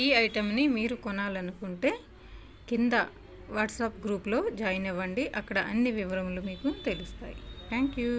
ఈ ఐటెంని మీరు కొనాలనుకుంటే కింద వాట్సాప్ గ్రూప్లో జాయిన్ అవ్వండి. అక్కడ అన్ని వివరములు మీకు తెలుస్తాయి. Thank you.